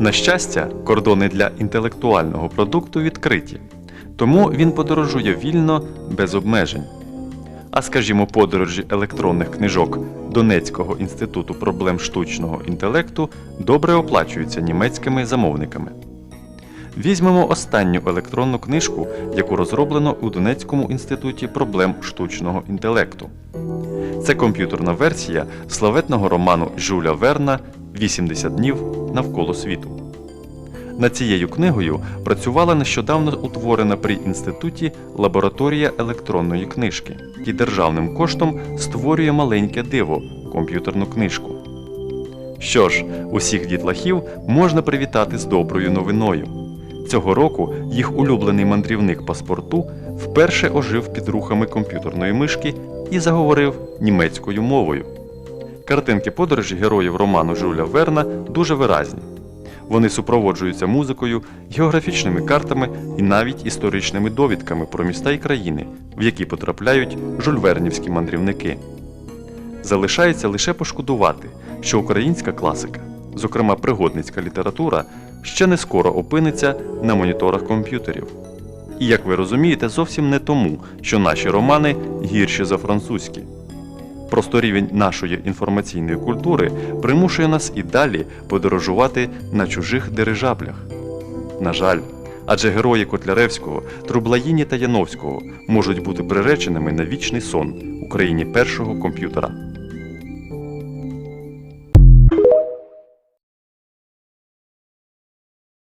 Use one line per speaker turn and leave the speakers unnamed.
На щастя, кордони для інтелектуального продукту відкриті, тому він подорожує вільно без обмежень. А скажімо, подорожі електронних книжок Донецького інституту проблем штучного інтелекту добре оплачуються німецькими замовниками. Візьмемо останню електронну книжку, яку розроблено у Донецькому інституті проблем штучного інтелекту. Це комп'ютерна версія славетного роману Жюля Верна «80 днів навколо світу. Над цією книгою працювала нещодавно утворена при інституті лабораторія електронної книжки, і державним коштом створює маленьке диво комп'ютерну книжку. Що ж, усіх дітлахів можна привітати з доброю новиною. Цього року їх улюблений мандрівник паспорту вперше ожив під рухами комп'ютерної мишки і заговорив німецькою мовою. Картинки подорожі героїв роману Жюля Верна дуже виразні. Вони супроводжуються музикою, географічними картами і навіть історичними довідками про міста і країни, в які потрапляють жульвернівські мандрівники. Залишається лише пошкодувати, що українська класика, зокрема пригодницька література, ще не скоро опиниться на моніторах комп'ютерів. І як ви розумієте, зовсім не тому, що наші романи гірші за французькі. Просто рівень нашої інформаційної культури примушує нас і далі подорожувати на чужих дирижаблях. На жаль, адже герої Котляревського, Трублаїні та Яновського можуть бути приреченими на вічний сон Україні першого комп'ютера.